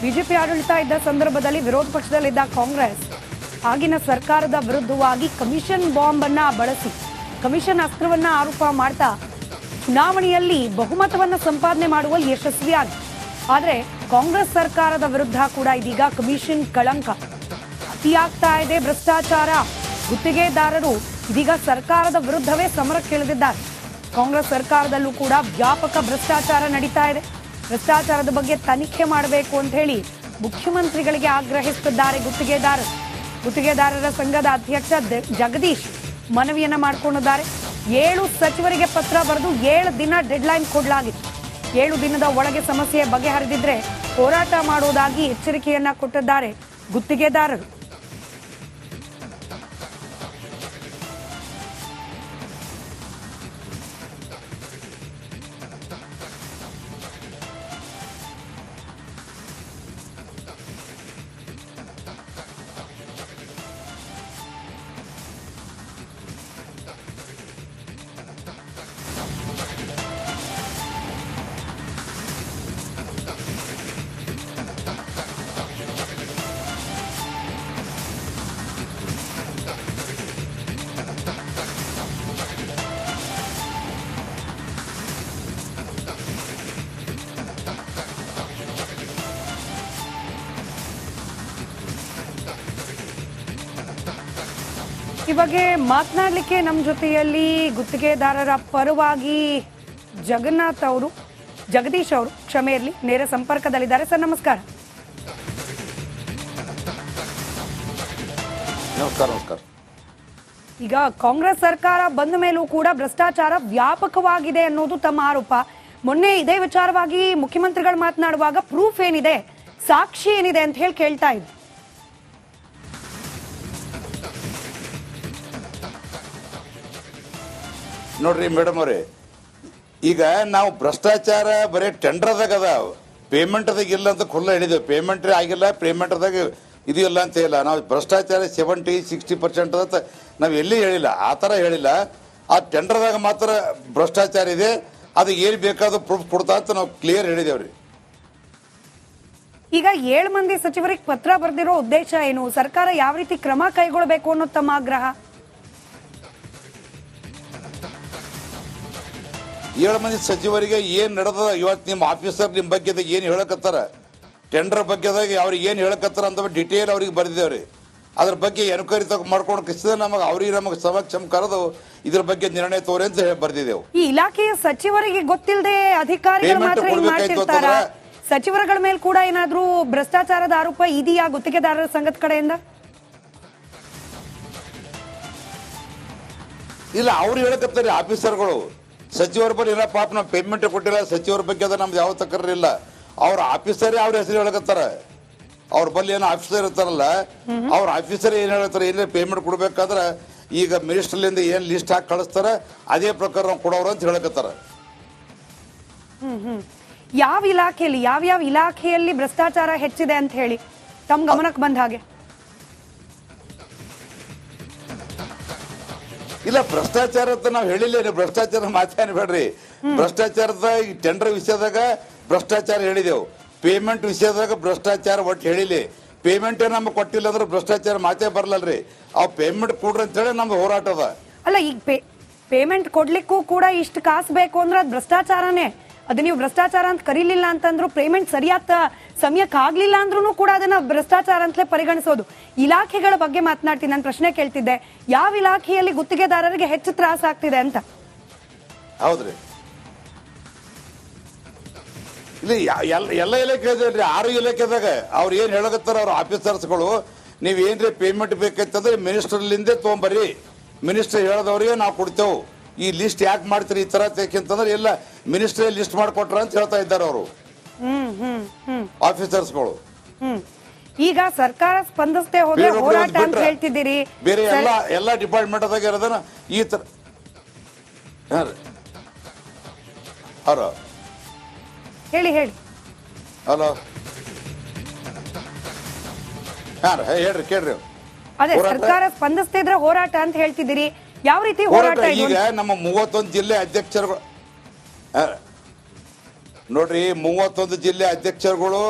BJP ಆಡಳಿತ ಇದ್ದ ಸಂದರ್ಭದಲ್ಲಿ ವಿರೋಧ ಪಕ್ಷದಲ್ಲಿದ್ದ ಕಾಂಗ್ರೆಸ್ ಆಗಿನ ಸರ್ಕಾರದ ವಿರುದ್ಧವಾಗಿ ಕಮಿಷನ್ ಬಾಂಬ್ ಅನ್ನ ಬಳಸಿ, ಕಮಿಷನ್ ಅಸ್ತ್ರವನ್ನ ಆರೋಪ ಮಾಡ್ತಾ ಚುನಾವಣೆಯಲ್ಲಿ ಬಹುಮತವನ್ನ ಸಂಪಾದನೆ ಮಾಡುವ ಯಶಸ್ವಿಯಾಗಿ. ಆದರೆ ಕಾಂಗ್ರೆಸ್ ಸರ್ಕಾರದ ವಿರುದ್ಧ ಕೂಡ ಇದೀಗ ಕಮಿಷನ್ ಕಳಂಕ. ಅತಿಯಾಗ್ತಾ ಇದೆ ಭ್ರಷ್ಟಾಚಾರ. ಗುತ್ತಿಗೆದಾರರು ಇದೀಗ ಸರ್ಕಾರದ ವಿರುದ್ಧವೇ ಸಮರಕ್ಕೆ ಇಳಿದಿದ್ದಾರೆ ಕಾಂಗ್ರೆಸ್ ಸರ್ಕಾರದಲ್ಲೂ ಕೂಡ ವ್ಯಾಪಕ ಭ್ರಷ್ಟಾಚಾರ ನಡೀತಾ ಇದೆ. ಭ್ರಷ್ಟಾಚಾರದ ಬಗ್ಗೆ ತನಿಖೆ ಮಾಡಬೇಕು ಅಂತ ಹೇಳಿ ಮುಖ್ಯಮಂತ್ರಿಗಳಿಗೆ ಆಗ್ರಹಿಸುತ್ತಿದ್ದಾರೆ ಗುತ್ತಿಗೆದಾರರು. ಗುತ್ತಿಗೆದಾರರ ಸಂಘದ ಅಧ್ಯಕ್ಷ ಜಗದೀಶ್ ಮನವಿಯನ್ನ ಮಾಡಿಕೊಂಡಿದ್ದಾರೆ. ಏಳು ಸಚಿವರಿಗೆ ಪತ್ರ ಬರೆದು ಏಳು ದಿನ ಡೆಡ್ಲೈನ್ ಕೊಡಲಾಗಿತ್ತು. ಏಳು ದಿನದ ಒಳಗೆ ಸಮಸ್ಯೆ ಬಗೆಹರಿದಿದ್ರೆ ಹೋರಾಟ ಮಾಡುವುದಾಗಿ ಎಚ್ಚರಿಕೆಯನ್ನ ಕೊಟ್ಟಿದ್ದಾರೆ ಗುತ್ತಿಗೆದಾರರು. ಈ ಬಗ್ಗೆ ಮಾತನಾಡಲಿಕ್ಕೆ ನಮ್ಮ ಜೊತೆಯಲ್ಲಿ ಗುತ್ತಿಗೆದಾರರ ಪರವಾಗಿ ಜಗನ್ನಾಥ್ ಅವರು ಜಗದೀಶ್ ಅವರು ಕ್ಷಮೆ ಇರಲಿ ನೇರ ಸಂಪರ್ಕದಲ್ಲಿದ್ದಾರೆ. ಸರ್ ನಮಸ್ಕಾರ. ನಮಸ್ಕಾರ ನಮಸ್ಕಾರ. ಈಗ ಕಾಂಗ್ರೆಸ್ ಸರ್ಕಾರ ಬಂದ ಮೇಲೂ ಕೂಡ ಭ್ರಷ್ಟಾಚಾರ ವ್ಯಾಪಕವಾಗಿದೆ ಅನ್ನೋದು ತಮ್ಮ ಆರೋಪ. ಮೊನ್ನೆ ಇದೇ ವಿಚಾರವಾಗಿ ಮುಖ್ಯಮಂತ್ರಿಗಳು ಮಾತನಾಡುವಾಗ ಪ್ರೂಫ್ ಏನಿದೆ ಸಾಕ್ಷಿ ಏನಿದೆ ಅಂತ ಹೇಳಿ ಕೇಳ್ತಾ ಇದ್ರು ನೋಡ್ರಿ ಮೇಡಮ್ ಅವ್ರೆ, ಈಗ ನಾವು ಭ್ರಷ್ಟಾಚಾರ ಬರೀ ಟೆಂಡರ್ದಾಗ ಅದ, ಪೇಮೆಂಟ್ದಾಗ ಇಲ್ಲ ಅಂತ ಖುಲ್ಲ ಹೇಳಿದೆವು ಪೇಮೆಂಟ್ ಆಗಿಲ್ಲ, ಪೇಮೆಂಟ್ದಾಗ ಇದು ಇಲ್ಲ ಅಂತ ಹೇಳಿಲ್ಲ ನಾವು ಭ್ರಷ್ಟಾಚಾರ ಸೆವೆಂಟಿ ಸಿಕ್ಸ್ಟಿ ಪರ್ಸೆಂಟ್ ಅಂತ ನಾವು ಎಲ್ಲಿ ಹೇಳಿಲ್ಲ, ಆ ಥರ ಹೇಳಿಲ್ಲ. ಆ ಟೆಂಡರ್ದಾಗ ಮಾತ್ರ ಭ್ರಷ್ಟಾಚಾರ ಇದೆ, ಅದು ಏನು ಬೇಕಾದ್ರೂ ಪ್ರೂಫ್ ಕೊಡ್ತಾ ಅಂತ ನಾವು ಕ್ಲಿಯರ್ ಹೇಳಿದೇವ್ರಿ ಈಗ ಏಳು ಮಂದಿ ಸಚಿವರಿಗೆ ಪತ್ರ ಬರೆದಿರೋ ಉದ್ದೇಶ ಏನು? ಸರ್ಕಾರ ಯಾವ ರೀತಿ ಕ್ರಮ ಕೈಗೊಳ್ಳಬೇಕು ಅನ್ನೋದು ತಮ್ಮ ಆಗ್ರಹ? ಏಳು ಮಂದಿ ಸಚಿವರಿಗೆ ಏನು ನಡೆದ ಇವತ್ತು ನಿಮ್ಮ ಆಫೀಸರ್ ನಿಮ್ಮ ಬಗ್ಗೆ ಏನು ಹೇಳಕತ್ತಾರ? ಟೆಂಡರ್ ಬಗ್ಗೆದಾಗ ಅವ್ರಿಗೆ ಏನು ಹೇಳಕತ್ತಾರ ಅಂತ ಡಿಟೇಲ್ ಅವ್ರಿಗೆ ಬರೆದಿದ್ದೇವ್ರಿ. ಅದ್ರ ಬಗ್ಗೆ ಎನ್ಕ್ವೈರಿ ತಗ ಮಾಡ್ಕೊಂಡು ಕಿಸಿದ ನಮಗೆ ಅವ್ರಿಗೆ ನಮಗೆ ಸಮಕ್ಷಮ ಕರೆದು ಇದ್ರ ಬಗ್ಗೆ ನಿರ್ಣಯ ತೋರಿ ಅಂತ ಹೇಳಿ ಬರ್ದಿದ್ದೇವೆ. ಈ ಇಲಾಖೆಯ ಸಚಿವರಿಗೆ ಗೊತ್ತಿಲ್ಲದೆ ಅಧಿಕಾರಿಗಳು Payment ಮಾತ್ರ ಮಾಡ್ತಿರ್ತಾರ? ಸಚಿವರುಗಳ ಮೇಲೆ ಕೂಡ ಏನಾದ್ರೂ ಭ್ರಷ್ಟಾಚಾರದ ಆರೋಪ ಇದೆಯಾ ಗುತ್ತಿಗೆದಾರರ ಸಂಘದ ಕಡೆಯಿಂದ? ಇಲ್ಲ ಅವ್ರು ಹೇಳಕತ್ತಾರೆ ಆಫೀಸರ್ಗಳು ಸಚಿವರ ಬಳಿ ಇಲ್ಲ ಪಾಪ ನಾವು ಪೇಮೆಂಟ್ ಕೊಟ್ಟಿಲ್ಲ ಸಚಿವರ ಬಗ್ಗೆ ಅದ ನಮ್ದು ಯಾವ ತಕ್ಕರ ಇಲ್ಲ. ಅವ್ರ ಆಫೀಸರೇ ಅವ್ರ ಹೆಸರು ಹೇಳಕತ್ತಾರ? ಅವ್ರ ಬಳಿ ಏನೋ ಆಫೀಸರ್ ಇರ್ತಾರಲ್ಲ, ಅವ್ರ ಆಫೀಸರ್ ಏನ್ ಹೇಳ್ತಾರೆ ಏನೇ ಪೇಮೆಂಟ್ ಕೊಡ್ಬೇಕಾದ್ರೆ ಈಗ ಮಿನಿಸ್ಟರ್ಲಿಂದ ಏನ್ ಲಿಸ್ಟ್ ಹಾಕಿ ಕಳಿಸ್ತಾರ, ಅದೇ ಪ್ರಕಾರ ನಾವು ಕೊಡೋರು ಅಂತ ಹೇಳಕತ್ತಾರ. ಯಾವ ಇಲಾಖೆಯಲ್ಲಿ ಯಾವ ಇಲಾಖೆಯಲ್ಲಿ ಭ್ರಷ್ಟಾಚಾರ ಹೆಚ್ಚಿದೆ ಅಂತ ಹೇಳಿ? ತಮ್ಮ ಗಮನಕ್ಕೆ ಬಂದ ಹಾಗೆ. ಇಲ್ಲ ಭ್ರಷ್ಟಾಚಾರ ಅಂತ ನಾವು ಹೇಳಿಲ್ಲ ಭ್ರಷ್ಟಾಚಾರ ಮಾತೇನು ಬೇಡ್ರಿ ಭ್ರಷ್ಟಾಚಾರದ ಈ ಟೆಂಡರ್ ವಿಷಯದಾಗ ಭ್ರಷ್ಟಾಚಾರ ಹೇಳಿದೆವು. ಪೇಮೆಂಟ್ ವಿಷಯದಾಗ ಭ್ರಷ್ಟಾಚಾರ ಒಟ್ಟು ಹೇಳಿಲಿ. ಪೇಮೆಂಟ್ ನಮ್ಗೆ ಕೊಟ್ಟಿಲ್ಲ ಅಂದ್ರೆ ಭ್ರಷ್ಟಾಚಾರ ಮಾತೇ ಬರಲಲ್ರಿ. ಆ ಪೇಮೆಂಟ್ ಕೊಡ್ರಿ ಅಂತೇಳಿ ನಮ್ದು ಹೋರಾಟ ಅದ. ಅಲ್ಲ, ಈಗ ಪೇಮೆಂಟ್ ಕೊಡ್ಲಿಕ್ಕೂ ಕೂಡ ಇಷ್ಟು ಕಾಸು ಬೇಕು ಅಂದ್ರೆ ಅದು ಭ್ರಷ್ಟಾಚಾರನೇ. ಅದು ನೀವು ಭ್ರಷ್ಟಾಚಾರ ಅಂತ ಕರೀಲಿಲ್ಲ ಅಂತಂದ್ರು ಪೇಮೆಂಟ್ ಸರಿಯಾದ ಸಮಯಕ್ಕೆ ಆಗ್ಲಿಲ್ಲ ಅಂದ್ರೂ ಕೂಡ ಅದನ್ನ ಭ್ರಷ್ಟಾಚಾರ ಅಂತಲೇ ಪರಿಗಣಿಸೋದು. ಇಲಾಖೆಗಳ ಬಗ್ಗೆ ಮಾತನಾಡ್ತೀನಿ, ನಾನು ಪ್ರಶ್ನೆ ಕೇಳ್ತಿದ್ದೆ. ಯಾವ ಇಲಾಖೆಯಲ್ಲಿ ಗುತ್ತಿಗೆದಾರರಿಗೆ ಹೆಚ್ಚು ತ್ರಾಸ ಆಗ್ತಿದೆ ಅಂತ? ಹೌದ್ರಿ. ಇಲ್ಲಿ ಎಲ್ಲ ಇಲಾಖೆ ಆರು ಇಲಾಖೆದಾಗ ಅವ್ರು ಏನ್ ಹೇಳಕತ್ತಾರ ಅವ್ರ ಆಫೀಸರ್ಸ್ಗಳು, ನೀವ್ ಏನ್ರಿ ಪೇಮೆಂಟ್ ಬೇಕೈತಂದ್ರೆ ಮಿನಿಸ್ಟರ್ಲಿಂದೇ ತೊಗೊಂಬರ್ರಿ. ಮಿನಿಸ್ಟರ್ ಹೇಳದವ್ರಿಗೆ ನಾವು ಕೊಡ್ತೇವೆ. ಈ ಲಿಸ್ಟ್ ಯಾಕೆ ಮಾಡ್ತೀರಿ ಈ ತರ ಅಂತಂದ್ರೆ ಎಲ್ಲ ಮಿನಿಸ್ಟ್ರಿ ಲಿಸ್ಟ್ ಮಾಡಿಕೊಟ್ರ ಅಂತ ಹೇಳ್ತಾ ಇದ್ದಾರೆ ಅವರು. ಆಫೀಸರ್ಸ್ಗಳು. ಈಗ ಸರ್ಕಾರ ಸ್ಪಂದಿಸದೆ ಹೋದ್ರೆ ಹೋರಾಟ ಅಂತ ಹೇಳ್ತಿದ್ದೀರಿ. ಬೇರೆ ಎಲ್ಲ ಎಲ್ಲ ಡಿಪಾರ್ಟ್ಮೆಂಟ್ ಅದಾಗ ಇರೋದನ್ನ ಈ ತರ ಹಲೋ. ಹೇಳಿ ಹೇಳಿ. ಹಲೋ. ಹಾ ಹೇಳ್ರಿ ಕೇಳ್ರಿ. ಅದೇ ಸರ್ಕಾರ ಸ್ಪಂದಿಸ್ತಾ ಇದ್ರೆ ಹೋರಾಟ ಅಂತ ಹೇಳ್ತಿದ್ದೀರಿ. ಯಾವ ರೀತಿ ಹೋರಾಟ ಈಗ ನಮ್ಮ ಮೂವತ್ತೊಂದು ಜಿಲ್ಲೆ ಅಧ್ಯಕ್ಷರುಗಳು ನೋಡ್ರಿ ಮೂವತ್ತೊಂದು ಜಿಲ್ಲೆ ಅಧ್ಯಕ್ಷರುಗಳು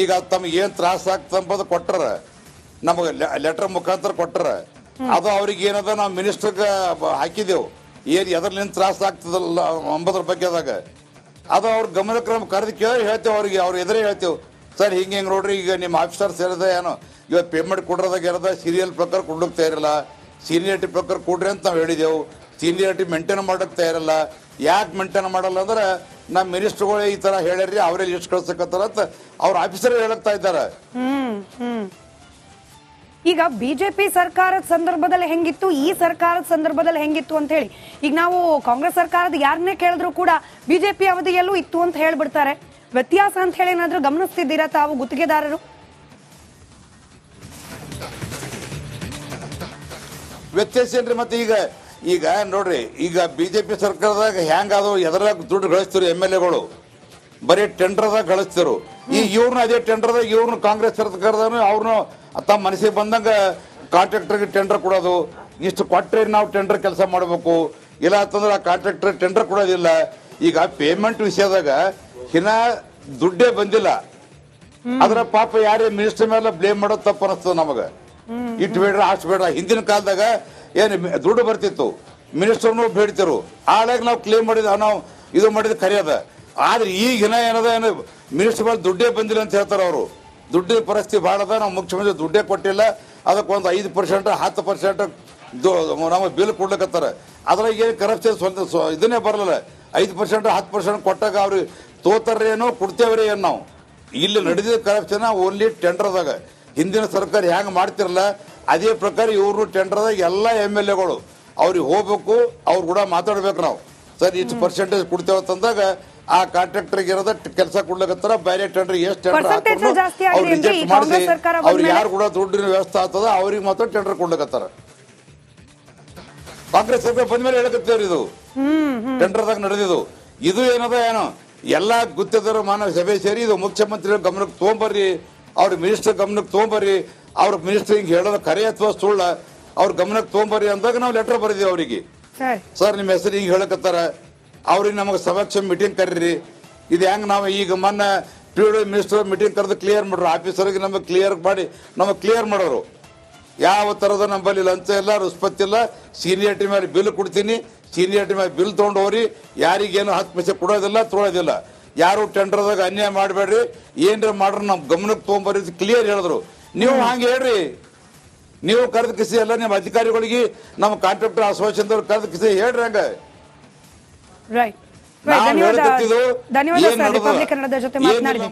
ಈಗ ತಮಗೆ ಏನ್ ತ್ರಾಸ ಆಗ್ತದ ಕೊಟ್ಟರ ನಮಗೆ ಲೆಟರ್ ಮುಖಾಂತರ ಕೊಟ್ಟರ ಅದು ಅವ್ರಿಗೆ ಏನದ ನಾವು ಮಿನಿಸ್ಟರ್ಗ ಹಾಕಿದೆವು. ಏನ್ ಎದರ್ಲಿಂದ ತ್ರಾಸ ಆಗ್ತದಲ್ಲ ಅಂಬದ್ರ ಬಗ್ಗೆದಾಗ ಅದು ಅವ್ರ ಗಮನ ಕ್ರಮ ಕರೆದು ಕೇಳಿ ಹೇಳ್ತೇವೆ ಅವ್ರಿಗೆ ಅವ್ರ ಎದುರೇ ಹೇಳ್ತೇವೆ. ಸರ್ ಹಿಂಗೆ ಹಿಂಗೆ ನೋಡ್ರಿ ಈಗ ನಿಮ್ಮ ಆಫೀಸರ್ ಸೇರಿದ ಏನೋ ಇವತ್ತು ಪೇಮೆಂಟ್ ಕೊಡ್ರದಾಗ ಇರೋದ ಸೀರಿಯಲ್ ಪ್ರಕಾರ ಕೊಡ್ಲಿಕ್ಕೆ ತಯಾರಿಲ್ಲ ಸೀನಿಯರಿಟಿ ಪ್ರಕಾರ ಕೊಡ್ರಿ ಅಂತ ನಾವು ಹೇಳಿದೆವು. ಸೀನಿಯರಿಟಿ ಮೇಂಟೈನ್ ಮಾಡೋಕ್ಕೆ ತಯಾರಲ್ಲ. ಯಾಕೆ ಮೇಂಟೈನ್ ಮಾಡಲ್ಲ ಅಂದ್ರೆ ನಮ್ಮ ಮಿನಿಸ್ಟರ್ಗಳು ಈ ಥರ ಹೇಳ್ಯಾರ್ರಿ, ಅವರೇ ಲಿಸ್ಟ್ ಕಳ್ಸಕತ್ತಾರ ಅಂತ ಅವ್ರ ಆಫೀಸರ್ ಹೇಳಕ್ತಾ ಇದ್ದಾರೆ. ಈಗ ಬಿಜೆಪಿ ಸರ್ಕಾರದ ಸಂದರ್ಭದಲ್ಲಿ ಹೆಂಗಿತ್ತು, ಈ ಸರ್ಕಾರದ ಸಂದರ್ಭದಲ್ಲಿ ಹೆಂಗಿತ್ತು ಅಂತ ಹೇಳಿ. ಈಗ ನಾವು ಕಾಂಗ್ರೆಸ್ ಸರ್ಕಾರದ ಯಾರನ್ನೇ ಕೇಳಿದ್ರು ಕೂಡ ಬಿಜೆಪಿ ಅವಧಿಯಲ್ಲೂ ಇತ್ತು ಅಂತ ಹೇಳ್ಬಿಡ್ತಾರೆ. ವ್ಯತ್ಯಾಸ ಅಂತ ಹೇಳಿ ಏನಾದ್ರೂ ಗಮನಿಸ್ತಿದ್ದೀರಾ ತಾವು ಗುತ್ತಿಗೆದಾರರು? ವ್ಯತ್ಯಾಸ ಏನ್ರಿ ಮತ್ತೆ ಈಗ? ಈಗ ನೋಡ್ರಿ ಈಗ ಬಿಜೆಪಿ ಸರ್ಕಾರದಾಗ ಹೆಂಗ್ ಅದು ಎದರಾಗ ದುಡ್ಡು ಗಳಿಸ್ತಿರು ಎಂ ಎಲ್ ಎಗಳು? ಬರೀ ಟೆಂಡರ್ದಾಗ ಗಳಿಸ್ತಿರು. ಈ ಇವ್ರನ್ನ ಅದೇ ಟೆಂಡರ್ದಾಗ ಇವ್ರನ್ನ ಕಾಂಗ್ರೆಸ್ ಸರ್ಕಾರದವ್ರು ಅವ್ರನ್ನ ತಮ್ಮ ಮನಸ್ಸಿಗೆ ಬಂದಂಗ ಕಾಂಟ್ರಾಕ್ಟರ್ಗೆ ಟೆಂಡರ್ ಕೊಡೋದು. ಇಷ್ಟು ಕೊಟ್ಟರೆ ನಾವು ಟೆಂಡರ್ ಕೆಲಸ ಮಾಡಬೇಕು. ಇಲ್ಲ ಅಂತಂದ್ರೆ ಆ ಕಾಂಟ್ರಾಕ್ಟರ್ ಟೆಂಡರ್ ಕೊಡೋದಿಲ್ಲ. ಈಗ ಪೇಮೆಂಟ್ ವಿಷಯದಾಗ ಹಿನ ದುಡ್ಡೇ ಬಂದಿಲ್ಲ. ಅದರ ಪಾಪ ಯಾರೇ ಮಿನಿಸ್ಟರ್ ಮೇಲೆ ಬ್ಲೇಮ್ ಮಾಡೋದು ತಪ್ಪು ಅನಿಸ್ತದೆ ನಮಗ. ಇಟ್ಟು ಬೇಡ್ರ, ಅಷ್ಟು ಬೇಡ ಹಿಂದಿನ ಕಾಲದಾಗ ಏನು ದುಡ್ಡು ಬರ್ತಿತ್ತು. ಮಿನಿಸ್ಟರ್ನು ಬೇಡ್ತಿರು. ಆಳಾಗ ನಾವು ಕ್ಲೇಮ್ ಮಾಡಿದ, ನಾವು ಇದು ಮಾಡಿದ ಕರೆಯದ ಆದ್ರೆ ಈಗಿನ ಏನದ, ಏನು ಮಿನಿಸ್ಟರ್ ದುಡ್ಡೇ ಬಂದಿಲ್ಲ ಅಂತ ಹೇಳ್ತಾರೆ ಅವರು. ದುಡ್ಡಿನ ಪರಿಸ್ಥಿತಿ ಭಾಳ ಅದ, ನಾವು ಮುಖ್ಯಮಂತ್ರಿ ದುಡ್ಡೇ ಕೊಟ್ಟಿಲ್ಲ. ಅದಕ್ಕೆ ಒಂದು ಐದು ಪರ್ಸೆಂಟ್ ಹತ್ತು ಪರ್ಸೆಂಟ್ ನಮಗೆ ಬಿಲ್ ಕೊಡ್ಲಿಕ್ಕತ್ತಾರ ಅದ್ರಾಗ ಏನು ಕರಪ್ಷನ್ ಸ್ವಂತ ಸ್ವ- ಇದನ್ನೇ ಬರಲಿಲ್ಲ. ಐದು ಪರ್ಸೆಂಟ್ ಹತ್ತು ಪರ್ಸೆಂಟ್ ಕೊಟ್ಟಾಗ ಅವ್ರಿಗೆ ತೋತಾರೇನೋ, ಕೊಡ್ತೇವ್ರಿ ಏನು ನಾವು. ಇಲ್ಲಿ ನಡೆದಿದ್ದ ಕರಪ್ಷನ್ ಓನ್ಲಿ ಟೆಂಡರ್ದಾಗ ಹಿಂದಿನ ಸರ್ಕಾರ ಹೆಂಗ್ ಮಾಡ್ತಿರಲ್ಲ ಅದೇ ಪ್ರಕಾರ ಇವರು ಟೆಂಡರ್ದಾಗ ಎಲ್ಲ ಎಂ ಎಲ್ ಎಗಳು ಅವ್ರಿಗೆ ಹೋಗ್ಬೇಕು ಅವ್ರು ಕೂಡ ಮಾತಾಡ್ಬೇಕು ನಾವು. ಸರ್ ಇಷ್ಟು ಪರ್ಸೆಂಟೇಜ್ ಕೊಡ್ತೇವೆ ಅಂತಂದಾಗ ಆ ಕಾಂಟ್ರಾಕ್ಟರ್ಗೆ ಇರೋದ ಕೆಲಸ ಕೊಡ್ಲಕತ್ತಾರ ಬೇರೆ ಟೆಂಡರ್ ಎಷ್ಟು ಟೆಂಡರ್ ಅವ್ರು ರಿಜೆಕ್ಟ್ ಮಾಡಿಸಿ ಅವ್ರಿಗೆ ಯಾರು ಕೂಡ ದುಡ್ಡಿನ ವ್ಯವಸ್ಥೆ ಆಗ್ತದ ಅವ್ರಿಗೆ ಮಾತ್ರ ಟೆಂಡರ್ ಕೊಡ್ಲಕತ್ತಾರ. ಕಾಂಗ್ರೆಸ್ ಸರ್ಕಾರ ಬಂದ್ಮೇಲೆ ಹೇಳಕತ್ತೇವ್ರಿ ಇದು. ಟೆಂಡರ್ದಾಗ ನಡೆದಿದ್ದು. ಇದು ಏನದ ಏನು? ಎಲ್ಲಾ ಗುತ್ತಿಗೆದಾರರು ಮಾನವ ಸಭೆ ಸೇರಿ ಇದು ಮುಖ್ಯಮಂತ್ರಿ ಗಮನಕ್ಕೆ ತೊಗೊಂಬರ್ರಿ. ಅವ್ರ ಮಿನಿಸ್ಟರ್ ಗಮನಕ್ಕೆ ತೊಗೊಂಬರ್ರಿ. ಅವ್ರ ಮಿನಿಸ್ಟರ್ ಹಿಂಗೆ ಹೇಳೋದು ಕರೆ ಅಥವಾ ಸುಳ್ಳ ಅವ್ರ ಗಮನಕ್ಕೆ ತೊಗೊಂಬರ್ರಿ ಅಂದಾಗ ನಾವು ಲೆಟರ್ ಬರೆದೀವಿ ಅವರಿಗೆ. ಸರಿ. ನಿಮ್ಮ ಹೆಸರು ಹಿಂಗೆ ಹೇಳಕತ್ತಾರ? ಅವ್ರಿಗೆ ನಮಗೆ ಸಮಕ್ಷ ಮೀಟಿಂಗ್ ಕರೀರಿ. ಇದು ಹೆಂಗೆ ನಾವು ಈಗ ಮೊನ್ನೆ ಪಿ ಡಿ ಮಿನಿಸ್ಟರ್ ಮೀಟಿಂಗ್ ಕರೆದು ಕ್ಲಿಯರ್ ಮಾಡ್ರು. ಆಫೀಸರ್ಗೆ ನಮಗೆ ಕ್ಲಿಯರ್ ಮಾಡಿ ನಮಗೆ ಕ್ಲಿಯರ್ ಮಾಡೋರು. ಯಾವ ಥರದ ನಂಬಲ್ಲಿ ಲಂಚ ಇಲ್ಲ ರುಸ್ಪತ್ತಿಲ್ಲ ಇಲ್ಲ ಸೀನಿಯರ್ಟಿ ಮೇಲೆ ಬಿಲ್ ಕೊಡ್ತೀನಿ ಸೀನಿಯರ್ಟಿ ಮೇಲೆ ಬಿಲ್ ತೊಗೊಂಡು ಹೋಗ್ರಿ. ಯಾರಿಗೇನು ಹತ್ತು ಪೈಸೆ ಕೊಡೋದಿಲ್ಲ ತೊಗೊಳೋದಿಲ್ಲ ಯಾರು ಟೆಂಡರ್ದಾಗ ಅನ್ಯಾಯ ಮಾಡಬೇಡ್ರಿ ಏನ್ರ ಮಾಡ್ರಿ ನಮ್ ಗಮನಕ್ಕೆ ತೊಗೊಂಬರ್ರಿ ಕ್ಲಿಯರ್ ಹೇಳಿದ್ರು. ನೀವು ಹಂಗೆ ಹೇಳ್ರಿ. ನೀವು ಕರೆದ ಕಿಸಿ ಎಲ್ಲ ನಿಮ್ಮ ಅಧಿಕಾರಿಗಳಿಗೆ ನಮ್ಮ ಕಾಂಟ್ರಾಕ್ಟರ್ ಅಸೋಸಿಯೇಷನ್ ಕರೆದ ಕಿಸಿ ಹೇಳ್ರಿ ಹಂಗ. ರೈಟ್ ಧನ್ಯವಾದ ಧನ್ಯವಾದ ಕನ್ನಡದ ಜೊತೆ ಮಾತನಾಡಿದೆ